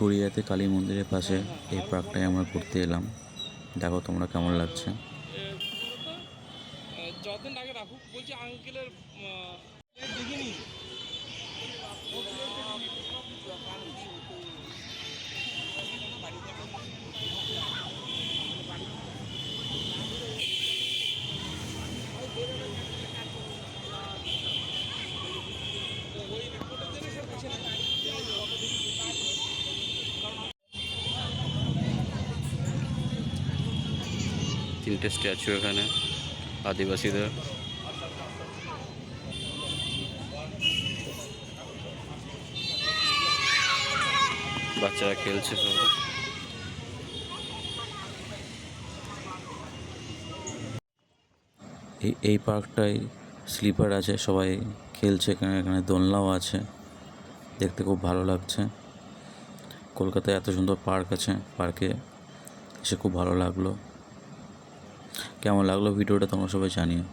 গড়িয়াতে কালী মন্দিরের পাশে এই পার্কটায় আমরা ঘুরতে এলাম। দেখো তোমরা কেমন লাগছে। যতদিন আগে রাখুক বলছি আঙ্কেলের তিনটে স্ট্যাচু এখানে, আদিবাসীদের। বাচ্চারা খেলছে সব। এই এই পার্কটায় স্লিপার আছে, সবাই খেলছে এখানে এখানে দোলনাও আছে। দেখতে খুব ভালো লাগছে। কলকাতায় এত সুন্দর পার্ক আছে, পার্কে এসে খুব ভালো লাগল। কেমন লাগল ভিডিওটা তোমরা সবাই জানিও।